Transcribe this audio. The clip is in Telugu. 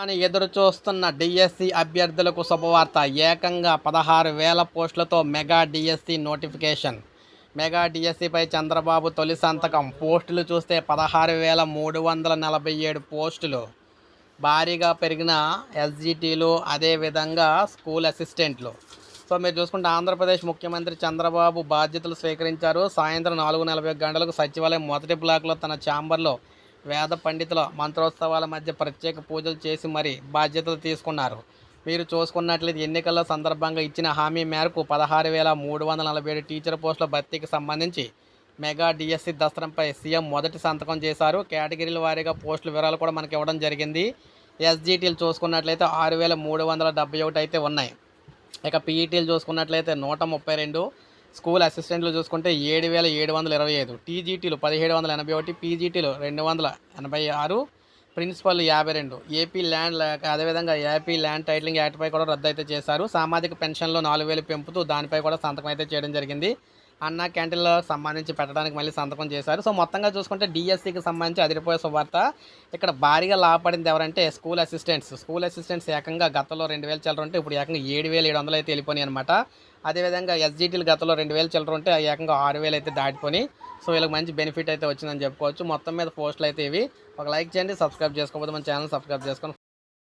అని ఎదురు చూస్తున్న డిఎస్సి అభ్యర్థులకు శుభవార్త. ఏకంగా పదహారు వేల పోస్టులతో మెగా డిఎస్సి నోటిఫికేషన్. మెగా డిఎస్సిపై చంద్రబాబు తొలి సంతకం. పోస్టులు చూస్తే పదహారు వేల మూడు వందల నలభై ఏడు పోస్టులు. భారీగా పెరిగిన ఎస్జిటీలు అదేవిధంగా స్కూల్ అసిస్టెంట్లు. సో మీరు చూసుకుంటే ఆంధ్రప్రదేశ్ ముఖ్యమంత్రి చంద్రబాబు బాధ్యతలు స్వీకరించారు. సాయంత్రం నాలుగు నలభై గంటలకు సచివాలయం మొదటి బ్లాక్లో తన ఛాంబర్లో వేద పండితుల మంత్రోత్సవాల మధ్య ప్రత్యేక పూజలు చేసి మరీ బాధ్యతలు తీసుకున్నారు. మీరు చూసుకున్నట్లయితే ఎన్నికల సందర్భంగా ఇచ్చిన హామీ మేరకు పదహారు వేల మూడు వందల నలభై ఏడు టీచర్ పోస్టుల భర్తీకి సంబంధించి మెగా డిఎస్సి దస్త్రంపై సీఎం మొదటి సంతకం చేశారు. కేటగిరీల వారీగా పోస్టుల వివరాలు కూడా మనకి ఇవ్వడం జరిగింది. ఎస్జిటీలు చూసుకున్నట్లయితే ఆరు వేల మూడు వందల డెబ్బై ఒకటి అయితే ఉన్నాయి. ఇక పీఈటీలు చూసుకున్నట్లయితే నూట ముప్పై రెండు స్కూల్ అసిస్టెంట్లు చూసుకుంటే ఏడు వేల ఏడు వందల ఇరవై ఐదు టీజీటీలు పదిహేడు వందల ఎనభై ఒకటి పీజీటీలు రెండు వందల ఎనభై ఆరు ప్రిన్సిపల్ యాభై రెండు. ఏపీ ల్యాండ్ అదేవిధంగా ఏపీ ల్యాండ్ టైటిలింగ్ యాక్ట్పై కూడా రద్దు అయితే చేశారు. సామాజిక పెన్షన్లో నాలుగు వేలు పెంపుతూ దానిపై కూడా సంతకం అయితే చేయడం జరిగింది. అన్న క్యాంటీన్లో సంబంధించి పెట్టడానికి మళ్ళీ సంతకం చేశారు. సో మొత్తంగా చూసుకుంటే డిఎస్సికి సంబంధించి అదిరిపోయే శుభార్త ఇక్కడ భారీగా లాభపడింది ఎవరంటే స్కూల్ అసిస్టెంట్స్. స్కూల్ అసిస్టెంట్స్ ఏకంగా గతంలో రెండు వేలు చిల్లర ఉంటే ఇప్పుడు ఏకంగా ఏడు వేలు ఏడు వందలు అయితే వెళ్ళిపోయినాయి అనమాట అదేవిధంగా ఎస్జిటీలు గతంలో రెండు వేలు చిల్లర ఉంటే ఏకంగా ఆరు వేలు అయితే దాటిపోయి సో వీళ్ళకి మంచి బెనిఫిట్ అయితే వచ్చిందని చెప్పుకోవచ్చు. మొత్తం మీద పోస్టులు అయితే ఇవి. ఒక లైక్ చేయండి సబ్స్క్రైబ్ చేసుకోకపోతే మన ఛానల్ సబ్స్క్రైబ్ చేసుకొని